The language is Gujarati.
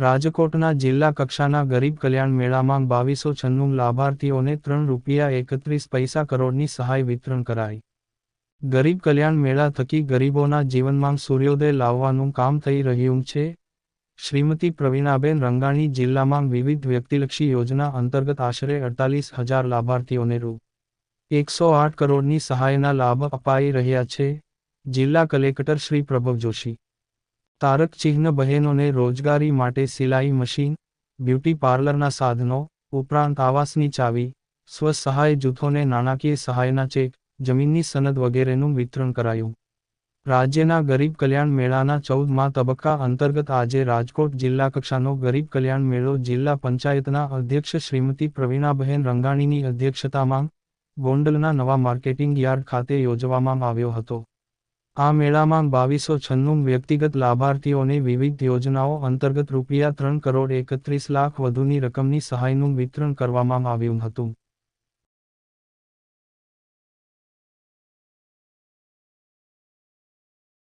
રાજકોટના જિલ્લા કક્ષાના ગરીબ કલ્યાણ મેળામાં બાવીસો છન્નું લાભાર્થીઓને ત્રણ રૂપિયા એકત્રીસ પૈસા કરોડની સહાય વિતરણ કરાઈ. ગરીબ કલ્યાણ મેળા થકી ગરીબોના જીવનમાં સૂર્યોદય લાવવાનું કામ થઈ રહ્યું છે. શ્રીમતી પ્રવીણાબેન રંગાણી જિલ્લામાં વિવિધ વ્યક્તિલક્ષી યોજના અંતર્ગત આશરે અડતાલીસ હજાર લાભાર્થીઓને રૂ. એકસો આઠ કરોડની સહાયના લાભ અપાઈ રહ્યા છે. જિલ્લા કલેક્ટર શ્રી પ્રભવ જોશી. તારક ચિહ્ન બહેનોને રોજગારી માટે સિલાઈ મશીન, બ્યુટી પાર્લરના સાધનો, ઉપરાંત આવાસની ચાવી, સ્વસહાય જૂથોને નાણાકીય સહાયના ચેક, જમીનની સનદ વગેરેનું વિતરણ કરાયું. રાજ્યના ગરીબ કલ્યાણ મેળાના ચૌદમા તબક્કા અંતર્ગત આજે રાજકોટ જિલ્લા કક્ષાનો ગરીબ કલ્યાણ મેળો જિલ્લા પંચાયતના અધ્યક્ષ શ્રીમતી પ્રવીણાબહેન રંગાણીની અધ્યક્ષતામાં ગોંડલના નવા માર્કેટિંગ યાર્ડ ખાતે યોજવામાં આવ્યો હતો. આ મેળામાં બાવીસો છન્નું વ્યક્તિગત લાભાર્થીઓને વિવિધ યોજનાઓ અંતર્ગત રૂપિયા ત્રણ કરોડ એકત્રીસ લાખ વધુની રકમની સહાયનું વિતરણ કરવામાં આવ્યું હતું.